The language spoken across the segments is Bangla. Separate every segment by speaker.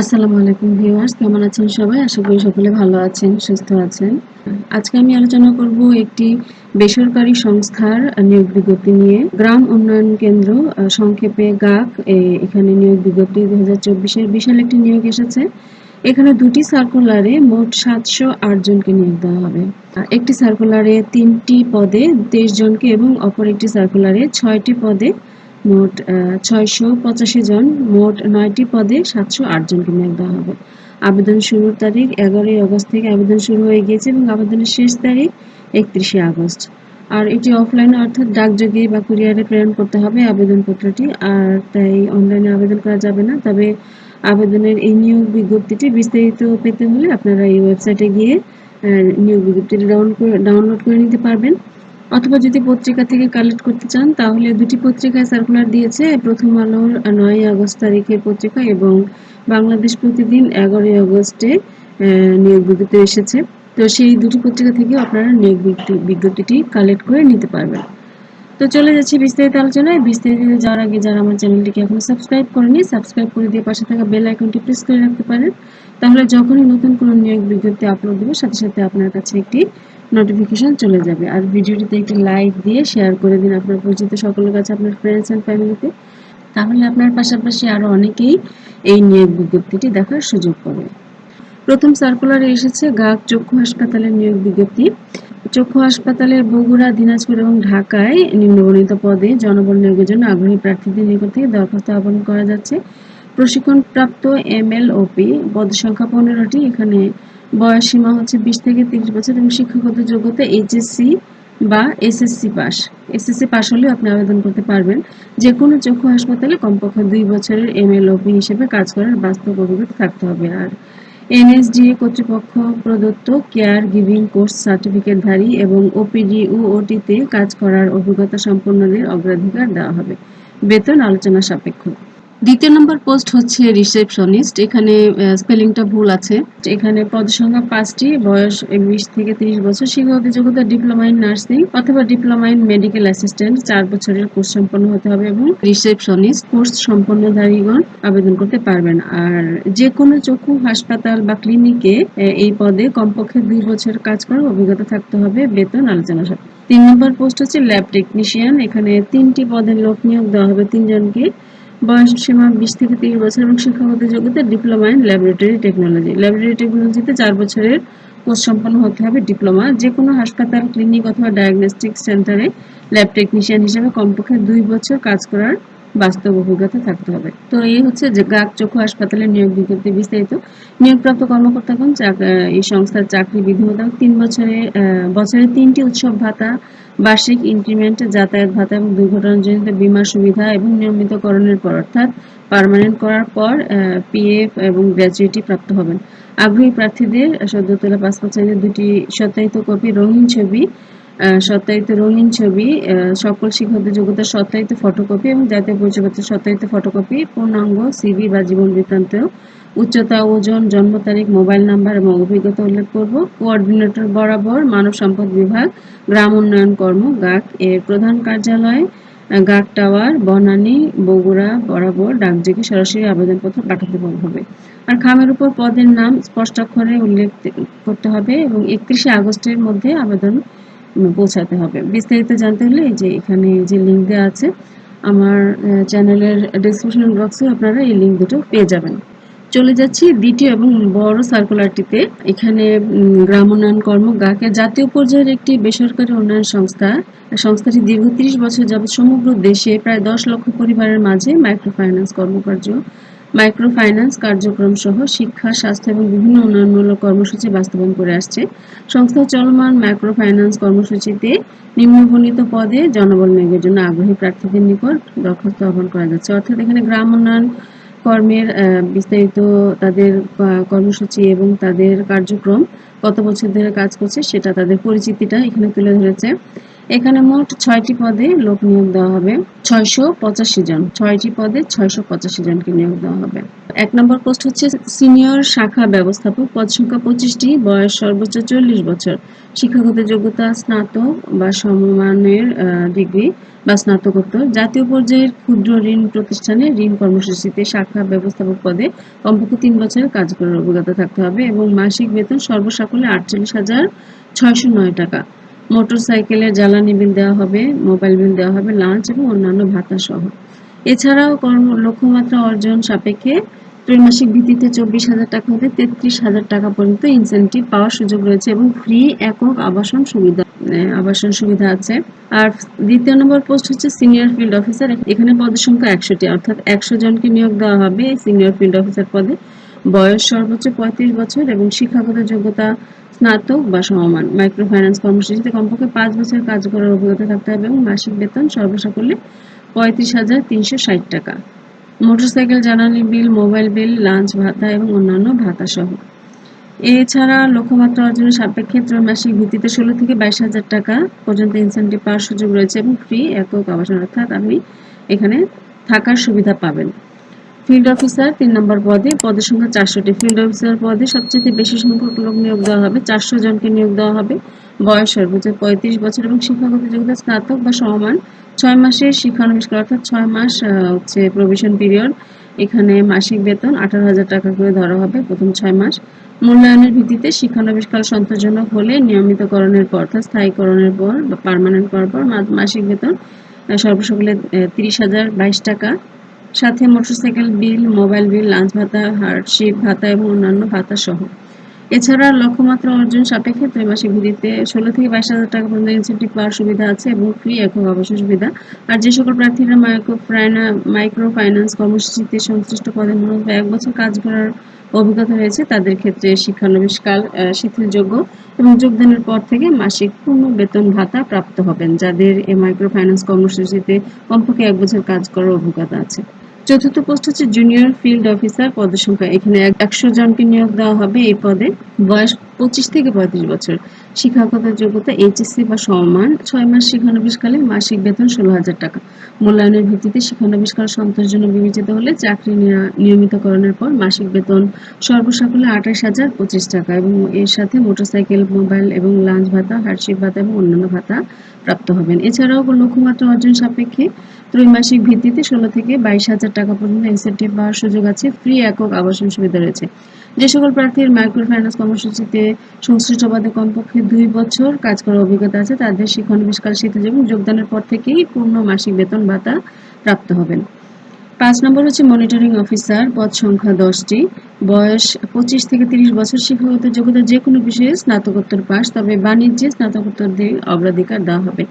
Speaker 1: আসসালামু আলাইকুম ভিউয়ার্স, কেমন আছেন সবাই? আশা করি সকলে ভালো আছেন, সুস্থ আছেন। আজকে আমি আলোচনা করব একটি বেসরকারি সংস্থার নিয়োগ বিজ্ঞপ্তি নিয়ে। গ্রাম উন্নয়ন কেন্দ্র সংক্ষেপে গাক এখানে নিয়োগ বিজ্ঞপ্তি দুই হাজার চব্বিশের বিশাল একটি নিয়োগ এসেছে। এখানে দুটি সার্কুলারে মোট সাতশো আট জনকে নিয়োগ দেওয়া হবে। একটি সার্কুলারে তিনটি পদে তেইশ জনকে এবং অপর একটি সার্কুলারে ছয়টি পদে মোট ছয়শো পঁচাশি জন, মোট নয়টি পদে সাতশো আট জনকে নিয়োগ দেওয়া হবে। আবেদন শুরুর তারিখ এগারোই আগস্ট থেকে আবেদন শুরু হয়ে গিয়েছে এবং আবেদনের শেষ তারিখ একত্রিশে আগস্ট। আর এটি অফলাইনে অর্থাৎ ডাকযোগে বা কুরিয়ারে প্রেরণ করতে হবে আবেদনপত্রটি, আর তাই অনলাইনে আবেদন করা যাবে না। তবে আবেদনের এই নিয়োগ বিজ্ঞপ্তিটি বিস্তারিত পেতে হলে আপনারা এই ওয়েবসাইটে গিয়ে নিয়োগ বিজ্ঞপ্তিটি ডাউন করে ডাউনলোড করে নিতে পারবেন। অথবা যদি পত্রিকা থেকে কালেক্ট করতে চান, তাহলে দুটি পত্রিকায় সার্কুলার দিয়েছে। প্রথম আলোর নয় আগস্ট তারিখের পত্রিকা এবং বাংলাদেশ প্রতিদিন এগারোই আগস্টে নিয়োগ বিজ্ঞপ্তি এসেছে। তো সেই দুটি পত্রিকা থেকে আপনারা নিয়োগ বিজ্ঞপ্তি- বিজ্ঞপ্তিটি কালেক্ট করে নিতে পারবেন। তো চলে যাচ্ছি বিস্তারিত আলোচনায়। বিস্তারিত যাওয়ার আগে যারা আমার চ্যানেলটিকে এখনও সাবস্ক্রাইব করেনি সাবস্ক্রাইব করে দিয়ে পাশে থাকা বেল আইকনটি প্রেস করে রাখতে পারেন। তাহলে যখনই নতুন কোনো নিয়োগ বিজ্ঞপ্তি আপলোড দেবো, সাথে সাথে আপনার কাছে একটি নোটিফিকেশন চলে যাবে। আর ভিডিওটিতে একটি লাইক দিয়ে শেয়ার করে দিন আপনার পরিচিত সকলের কাছে, আপনার ফ্রেন্ডস অ্যান্ড ফ্যামিলিতে তাহলে আপনার পাশাপাশি আরও অনেকেই এই নিয়োগ বিজ্ঞপ্তিটি দেখার সুযোগ পাবে। প্রথম সার্কুলারে এসেছে গাক চক্ষু হাসপাতালের নিয়োগ বিজ্ঞপ্তি। চক্ষু হাসপাতালের বগুড়া, দিনাজপুর এবং ঢাকায় নিম্নবর্ণিত পদে জনবল নিয়োগের জন্য আগ্রহী প্রার্থীদের নিকট থেকে দরখাস্ত আহ্বান করা যাচ্ছে। প্রশিক্ষণপ্রাপ্ত এমএলওপি, পদ সংখ্যা পনেরোটি, এখানে বয়স সীমা হচ্ছে বিশ থেকে তিরিশ বছর এবং শিক্ষাগত যোগ্যতা এইচএসসি বা এসএসসি পাস। এসএসসি পাস হলেও আপনি আবেদন করতে পারবেন। যে কোনো চক্ষু হাসপাতালে কমপক্ষে দুই বছরের এমএলওপি হিসেবে কাজ করার বাস্তব অভিজ্ঞতা থাকতে হবে। আর এনএসডিএ কর্তৃপক্ষ প্রদত্ত কেয়ার গিভিং কোর্স সার্টিফিকেটধারী এবং ওপিডি ওটিতে কাজ করার অভিজ্ঞতা সম্পন্নদের অগ্রাধিকার দেওয়া হবে। বেতন আলোচনা সাপেক্ষ। দ্বিতীয় নম্বর পোস্ট হচ্ছে রিসেপশনিস্ট এখানে স্পেলিংটা ভুল আছে। এখানে পদ সংখ্যা পাঁচটি, বয়স বিশ থেকে তিরিশ বছর। শিক্ষাগত যোগ্যতা ডিপ্লোমা ইন নার্সিং অথবা ডিপ্লোমা ইন মেডিকেল অ্যাসিস্ট্যান্ট। চার বছরের কোর্স সম্পন্ন হতে হবে এবং রিসেপশনিস্ট কোর্স সম্পন্নধারীগণ আবেদন করতে পারবেন। আর যে কোনো চক্ষু, হাসপাতাল বা ক্লিনিকে এই পদে কমপক্ষে দুই বছর কাজ করার অভিজ্ঞতা থাকতে হবে বেতন আলোচনা সাপেক্ষে তিন নম্বর পোস্ট হচ্ছে ল্যাব টেকনিশিয়ান। এখানে তিনটি পদের লোক নিয়োগ দেওয়া হবে তিনজনকে। বয়স সীমা বিশ থেকে তিরিশ বছর এবং শিক্ষাগত যোগ্যতা diploma in laboratory technology. Laboratory টেকনোলজিতে চার বছরের কোর্স সম্পন্ন হতে হবে ডিপ্লোমা। যে কোনো হাসপাতাল, ক্লিনিক অথবা ডায়াগনস্টিক সেন্টারে ল্যাব টেকনিশিয়ান হিসেবে কমপক্ষে দুই বছর কাজ করার বাস্তব অভিজ্ঞতা থাকতে হবে। তো এই হচ্ছে যে গাক চক্ষু হাসপাতালের নিয়োগ বিজ্ঞপ্তি বিস্তারিত। নিয়োগপ্রাপ্ত কর্মকর্তাগণ এই সংস্থার চাকরি বিধি মোতাবেক তিন বছরে বছরে তিনটি উৎসব ভাতা, বার্ষিক ইনক্রিমেন্ট, যাতায়াত ভাতা এবং দুর্ঘটনাজনিত বীমা সুবিধা এবং নিয়মিতকরণের পর, অর্থাৎ পার্মানেন্ট করার পর পিএফ এবং গ্র্যাচুইটি প্রাপ্ত হবেন। আগ্রহী প্রার্থীদের সদ্য তোলা পাসপোর্ট সাইজের দুটি সত্যায়িত কপি, রঙিন ছবি সত্যায়িত রঙিন ছবি সকল শিক্ষকদের যোগ্যতার সত্যায়িত ফটোকপি এবং জাতীয় পরিচয়পত্রের সত্যায়িত ফটোকপি পূর্ণাঙ্গ সিভি বা জীবন বৃত্তান্ত, উচ্চতা, ওজন, জন্ম তারিখ মোবাইল নাম্বার এবং অভিজ্ঞতা উল্লেখ করব। কোঅর্ডিনেটর বরাবর মানব সম্পদ বিভাগ, গ্রাম উন্নয়ন কর্ম, গাক এর প্রধান কার্যালয় গাক টাওয়ার, বনানী, বগুড়া বরাবর ডাকযোগে সরাসরি আবেদনপত্র পাঠাতে হবে। আর খামের উপর পদের নাম স্পষ্টাক্ষরে উল্লেখ করতে হবে এবং একত্রিশে আগস্টের মধ্যে আবেদন পৌঁছাতে হবে। বিস্তারিত জানতে হলে যে এখানে যে লিঙ্ক দেওয়া আছে, আমার চ্যানেলের ডেসক্রিপশন বক্সে আপনারা এই লিঙ্ক দুটো পেয়ে যাবেন। চলে যাচ্ছি দ্বিতীয় এবং বড় সার্কুলারটিতে এখানে গ্রাম উন্নয়ন কর্ম গাকের জাতীয় পর্যায়ের একটি বেসরকারি উন্নয়ন সংস্থা, সংস্থাটি দীর্ঘ ত্রিশ বছর যাবৎ সমগ্র দেশে প্রায় দশ লক্ষ পরিবারের মাঝে মাইক্রো ফাইন্যান্স কর্মকার্য মাইক্রো ফাইন্যান্স কার্যক্রম সহ শিক্ষা, স্বাস্থ্য এবং বিভিন্ন উন্নয়নমূলক কর্মসূচি বাস্তবায়ন করে আসছে। সংস্থার চলমান মাইক্রো ফাইন্যান্স কর্মসূচিতে নিম্নবর্ণিত পদে জনবল নিয়োগের জন্য আগ্রহী প্রার্থীদের নিকট দরখাস্ত আহ্বান করা যাচ্ছে। অর্থাৎ এখানে গ্রাম উন্নয়ন কর্মের বিস্তারিত তাদের কর্মসূচি এবং তাদের কার্যক্রম, কত বছর ধরে কাজ করছে সেটা তাদের পরিচিতিটা এখানে তুলে ধরেছে। এখানে মোট ছয়টি পদে লোক নিয়োগ দেওয়া হবে। ছয়শো পঁচাশি জন। ছয়টি পদে ছয়শো পঁচাশি জনকে নিয়োগ দেওয়া হবে। এক নম্বর পোস্ট হচ্ছে সিনিয়র শাখা ব্যবস্থাপক। পদ সংখ্যা পঁচিশটি। বয়স সর্বোচ্চ চল্লিশ বছর। শিক্ষাগত যোগ্যতা, স্নাতক বা সমমানের ডিগ্রি বা স্নাতকোত্তর। জাতীয় পর্যায়ের ক্ষুদ্র ঋণ প্রতিষ্ঠানে ঋণ কর্মসূচিতে শাখা ব্যবস্থাপক পদে কমপক্ষে তিন বছরের কাজ করার অভিজ্ঞতা থাকতে হবে এবং মাসিক বেতন সর্বসাকুল্যে আটচল্লিশ হাজার ছয়শো নয় টাকা। মোটরসাইকেলের জ্বালানি বিল দেওয়া হবে, মোবাইল বিল দেওয়া হবে, লাঞ্চ এবং অন্যান্য ভাতা সহ। এছাড়াও কর্ম লক্ষ্যমাত্রা অর্জন সাপেক্ষে ত্রৈমাসিক ভিত্তিতে চব্বিশ হাজার টাকা হতে তেত্রিশ হাজার টাকা পর্যন্ত ইনসেন্টিভ পাওয়ার সুযোগ রয়েছে এবং ফ্রি একক আবাসন সুবিধা আবাসন সুবিধা আছে। আর দ্বিতীয় নম্বর পোস্ট হচ্ছে সিনিয়র ফিল্ড অফিসার এখানে পদের সংখ্যা একশোটি অর্থাৎ একশো জনকে নিয়োগ দেওয়া হবে সিনিয়র ফিল্ড অফিসার পদে। বয়স সর্বোচ্চ পঁয়ত্রিশ বছর এবং শিক্ষাগত যোগ্যতা স্নাতক বা সমমান মাইক্রো ফাইন্যান্স কর্মসূচিতে কমপক্ষে পাঁচ বছর কাজ করার অভিজ্ঞতা থাকতে হবে এবং মাসিক বেতন সর্বসাকুল্যে পঁয়ত্রিশ হাজার তিনশো ষাট টাকা। মোটরসাইকেল, জ্বালানি বিল, মোবাইল বিল, লাঞ্চ, ভাতা এবং অন্যান্য ভাতা সহ এছাড়া লক্ষ্যমাত্রা অর্জনের সাপেক্ষে ত্রৈমাসিক ভিত্তিতে ষোলো থেকে বাইশ হাজার টাকা পর্যন্ত ইনসেন্টিভ পাওয়ার সুযোগ রয়েছে এবং ফ্রি একক আবাসন অর্থাৎ আপনি এখানে থাকার সুবিধা পাবেন। ফিল্ড অফিসার তিন নম্বর পদে। পদের সংখ্যা চারশোটি। ফিল্ড অফিসার পদে সবচেয়ে বেশি সংখ্যক লোক নিয়োগ দেওয়া হবে। চারশো জনকে নিয়োগ দেওয়া হবে। বয়স সর্বোচ্চ পঁয়ত্রিশ বছর এবং শিক্ষাগত যোগ্যতা স্নাতক বা সমমান ছয় মাসের শিক্ষানবিষ্কার অর্থাৎ ছয় মাস হচ্ছে প্রভিশন পিরিয়ড এখানে মাসিক বেতন আঠারো হাজার টাকা করে ধরা হবে প্রথম ছয় মাস। মূল্যায়নের ভিত্তিতে শিক্ষানবিষ্কার সন্তোষজনক হলে নিয়মিতকরণের পর, অর্থাৎ স্থায়ীকরণের পর বা পারমানেন্ট করার পর মাসিক বেতন সর্বসকলে তিরিশ হাজার বাইশ টাকা। সাথে motorcycle bill, mobile bill, lunch ভাতা হার্ডশিপ ভাতা এবং অন্যান্য ভাতা সহ এছাড়া লক্ষ্যমাত্রা অর্জন সাপেক্ষে ত্রৈমাসিক ভিত্তিতে ষোলো থেকে বাইশ হাজার টাকা পর্যন্ত ইনসেন্টিভ পাওয়ার সুবিধা আছে এবং ফ্রি একক আবাসন সুবিধা। আর যে সকল প্রার্থীরা মাইক্রো মাইক্রো ফাইন্যান্স কর্মসূচিতে সংশ্লিষ্ট পদে মূলত এক বছর কাজ করার অভিজ্ঞতা রয়েছে, তাদের ক্ষেত্রে শিক্ষানবিষ্কাল শিথিলযোগ্য এবং যোগদানের পর থেকে মাসিক পূর্ণ বেতন ভাতা প্রাপ্ত হবেন, যাদের এ মাইক্রো ফাইন্যান্স কর্মসূচিতে কমপক্ষে এক বছর কাজ করার অভিজ্ঞতা আছে। চতুর্থ পোস্ট হচ্ছে জুনিয়র ফিল্ড অফিসার পদের সংখ্যা। এখানে একশো জনকে নিয়োগ দেওয়া হবে এই পদে। বয়স পঁচিশ থেকে পঁয়ত্রিশ বছর। শিক্ষাগত যোগ্যতা এইচএসসি বা সমমান ছয় মাস শিক্ষানবিশকালে মাসিক বেতন ষোলো হাজার টাকা। মূল্যায়নের ভিত্তিতে শিক্ষানবিশকাল সন্তোষজনক বিবেচিত হলে চাকরি নিয়মিতকরণের পর মাসিক বেতন সর্বসাকুল্যে আঠাশ হাজার পঁচিশ টাকা এবং এর সাথে মোটরসাইকেল, মোবাইল এবং লাঞ্চ ভাতা হার্ডশিপ ভাতা এবং অন্যান্য ভাতা প্রাপ্ত হবেন। এছাড়াও লক্ষ্যমাত্রা অর্জন সাপেক্ষে ত্রৈমাসিক ভিত্তিতে ষোলো থেকে বাইশ হাজার টাকা পর্যন্ত ইনসেন্টিভ পাওয়ার সুযোগ আছে। ফ্রি একক আবাসন সুবিধা রয়েছে। যে সকল প্রার্থীর মাইক্রো ফাইন্যান্স কর্মসূচিতে সংশ্লিষ্ট পদে কমপক্ষে দুই বছর কাজ করার অভিজ্ঞতা আছে, তাদের শিক্ষানবিষ্কার এবং যোগদানের পর থেকেই পূর্ণ মাসিক বেতন ভাতা প্রাপ্ত হবেন। পাঁচ নম্বর হচ্ছে মনিটরিং অফিসার পদ সংখ্যা দশটি। বয়স পঁচিশ থেকে তিরিশ বছর শিক্ষাগত যোগ্যতা যে কোনো বিষয়ে স্নাতকোত্তর পাস, তবে বাণিজ্যে স্নাতকোত্তর স্নাতকোত্তরদের অগ্রাধিকার দেওয়া হবে।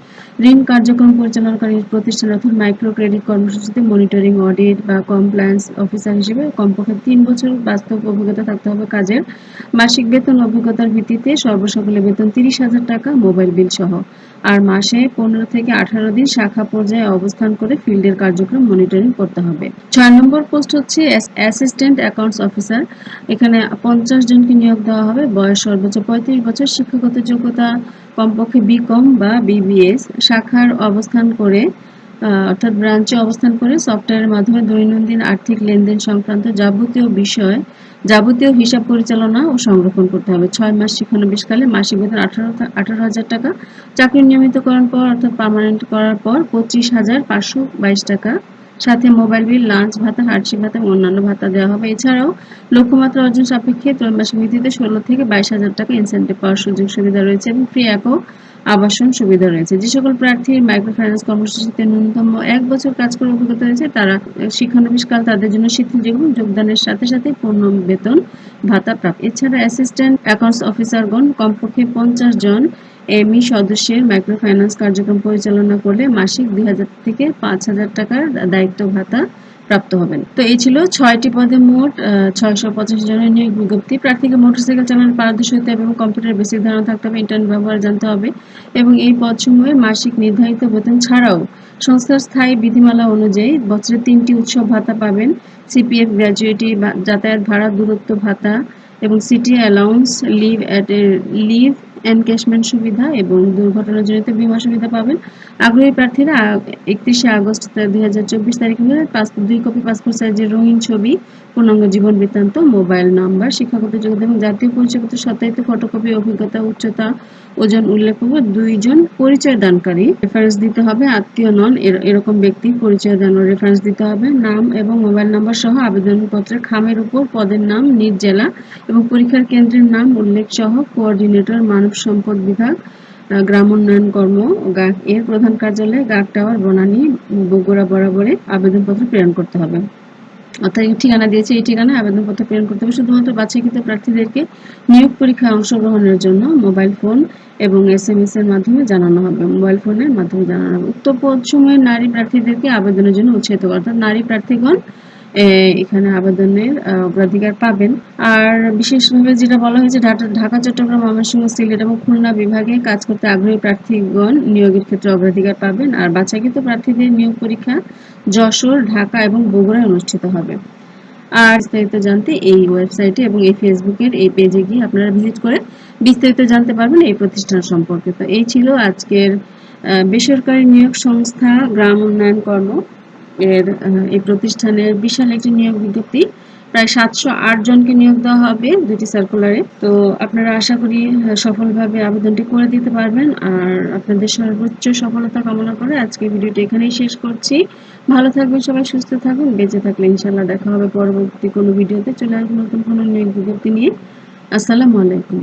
Speaker 1: ঋণ কার্যক্রম পরিচালনাকারী প্রতিষ্ঠান অর্থাৎ মাইক্রো ক্রেডিট কর্মসূচিতে মনিটরিং অডিট বা কমপ্লায়েন্স অফিসার হিসেবে কমপক্ষে তিন বছর বাস্তব অভিজ্ঞতা থাকতে হবে কাজের। মাসিক বেতন অভিজ্ঞতার ভিত্তিতে সর্বসকলে বেতন তিরিশ হাজার টাকা মোবাইল বিল সহ। আর মাসে পনেরো থেকে আঠারো দিন শাখা পর্যায়ে অবস্থান করে ফিল্ডের কার্যক্রম মনিটরিং করতে হবে। ছয় নম্বর পোস্ট হচ্ছে অ্যাসিস্ট্যান্ট অ্যাকাউন্টস অফিসার। এখানে পঞ্চাশ জনকে নিয়োগ দেওয়া হবে। বয়স সর্বোচ্চ পঁয়ত্রিশ বছর। শিক্ষাগত যোগ্যতা কমপক্ষে বিকম বা বিবিএস শাখার অবস্থান করে অর্থাৎ ব্রাঞ্চে অবস্থান করে সফটওয়্যারের মাধ্যমে দৈনন্দিন আর্থিক লেনদেন সংক্রান্ত যাবতীয় বিষয়, যাবতীয় হিসাব পরিচালনা ও সংরক্ষণ করতে হবে। ছয় মাস শিক্ষানবিশকালে মাসিক বেতন আঠারো আঠারো হাজার টাকা। চাকরি নিয়মিতকরণ পর অর্থাৎ পার্মানেন্ট করার পর পঁচিশ হাজার পাঁচশো বাইশ টাকা। সাথে মোবাইল বিল, লাঞ্চ ভাতা হার্ডশিপ ভাতা এবং অন্যান্য ভাতা দেওয়া হবে। এছাড়াও লক্ষ্যমাত্রা অর্জন সাপেক্ষে ত্রৈমাসিক ভিত্তিতে ষোলো থেকে বাইশ হাজার টাকা ইনসেন্টিভ পাওয়ার সুযোগ সুবিধা রয়েছে এবং ফ্রি একক আবাসন সুবিধা রয়েছে। যে সকল প্রার্থীর মাইক্রো ফাইন্যান্স কর্মসূচিতে ন্যূনতম এক বছর কাজ করার অভিজ্ঞতা রয়েছে, তারা শিক্ষানবিশকাল তাদের জন্য শিথিলযোগ্য যোগদানের সাথে সাথে পূর্ণ বেতন, ভাতা প্রাপ্ত। এছাড়া অ্যাসিস্ট্যান্ট অ্যাকাউন্টস অফিসারগণ কমপক্ষে পঞ্চাশ জন এমই সদস্যের মাইক্রো ফাইন্যান্স কার্যক্রম পরিচালনা করলে মাসিক দুই হাজার থেকে পাঁচ হাজার টাকার দায়িত্ব ভাতা প্রাপ্ত হবেন। তো এই ছিল ছয়টি পদে মোট ছয়শো পঁচাশি জনের নিয়োগ বিজ্ঞপ্তি। প্রার্থীকে মোটরসাইকেল চালানোর পারদর্শী হতে হবে এবং কম্পিউটার বেসিক ধারণা থাকতে হবে, ইন্টারনেট ব্যবহার জানতে হবে এবং এই পদসমূহে মাসিক নির্ধারিত বেতন ছাড়াও সংস্থার স্থায়ী বিধিমালা অনুযায়ী বছরে তিনটি উৎসব ভাতা পাবেন। সিপিএফ গ্র্যাজুয়েটি যাতায়াত ভাড়া, দূরত্ব ভাতা এবং city allowance, leave at leave encashment সুবিধা এবং দুর্ঘটনাজনিত বিমা সুবিধা পাবেন। আগ্রহী প্রার্থীরা একত্রিশে আগস্ট দুই হাজার চব্বিশ তারিখে পাসপোর্ট দুই কপি পাসপোর্ট সাইজের রঙিন ছবি, পূর্ণাঙ্গ জীবন বৃত্তান্ত, মোবাইল নাম্বার, শিক্ষাগত যোগ্যতা এবং জাতীয় পরিচয়পত্র, সত্যায়িত ফটোকপি, অভিজ্ঞতা, উচ্চতা ওজন উল্লেখযোগ্য দুইজন পরিচয় দানকারী। রেফারেন্স দিতে হবে আত্মীয় নন এরকম ব্যক্তি পরিচয় দান রেফারেন্স দিতে হবে। নাম এবং মোবাইল নাম্বার সহ আবেদনপত্রের খামের উপর পদের নাম, নিজ জেলা এবং পরীক্ষার কেন্দ্রের নাম উল্লেখ সহ কোঅর্ডিনেটর মানব সম্পদ বিভাগ গ্রাম উন্নয়ন কর্ম এর প্রধান কার্যালয়ে গাক টাওয়ার, বনানী, বগুড়া বরাবরে আবেদনপত্র প্রেরণ করতে হবে। অর্থাৎ ঠিকানা দিয়েছে, এই ঠিকানায় আবেদনপত্র প্রেরণ করতে হবে। শুধুমাত্র বাছাইকৃত প্রার্থীদেরকে নিয়োগ পরীক্ষায় অংশগ্রহণের জন্য মোবাইল ফোন এবং এস এম এস এর মাধ্যমে জানানো হবে। মোবাইল ফোনের মাধ্যমে জানানো হবে। উক্ত পদ সময়ে নারী প্রার্থীদেরকে আবেদনের জন্য উৎসাহিত অর্থাৎ নারী প্রার্থীগণ এখানে আবেদনের অগ্রাধিকার পাবেন। আর বিশেষভাবে যেটা বলা হয়েছে ঢাকা, চট্টগ্রাম, ময়মনসিংহ, সিলেট এবং খুলনা বিভাগে কাজ করতে আগ্রহী প্রার্থীগণ নিয়োগের ক্ষেত্রে অগ্রাধিকার পাবেন। আর বাছাইকৃত প্রার্থীদের নিয়োগ পরীক্ষা যশোর, ঢাকা এবং বগুড়ায় অনুষ্ঠিত হবে। আর বিস্তারিত জানতে এই ওয়েবসাইটে এবং এই ফেসবুকের এই পেজে গিয়ে আপনারা ভিজিট করে বিস্তারিত জানতে পারবেন এই প্রতিষ্ঠান সম্পর্কে। তো এই ছিল আজকের বেসরকারি নিয়োগ সংস্থা গ্রাম উন্নয়ন কর্ম। এর এই প্রতিষ্ঠানের বিশাল একটি নিয়োগ বিজ্ঞপ্তি। প্রায় সাতশো আট জনকে নিয়োগ দেওয়া হবে দুটি সার্কুলারে তো আপনারা আশা করি সফলভাবে আবেদনটি করে দিতে পারবেন। আর আপনাদের সর্বোচ্চ সফলতা কামনা করে আজকে ভিডিওটি এখানেই শেষ করছি। ভালো থাকবেন সবাই, সুস্থ থাকুন, বেঁচে থাকলে ইনশাল্লাহ দেখা হবে পরবর্তী কোনো ভিডিওতে। চলে আসবে নতুন কোনো নিয়োগ বিজ্ঞপ্তি নিয়ে। আসসালামু আলাইকুম।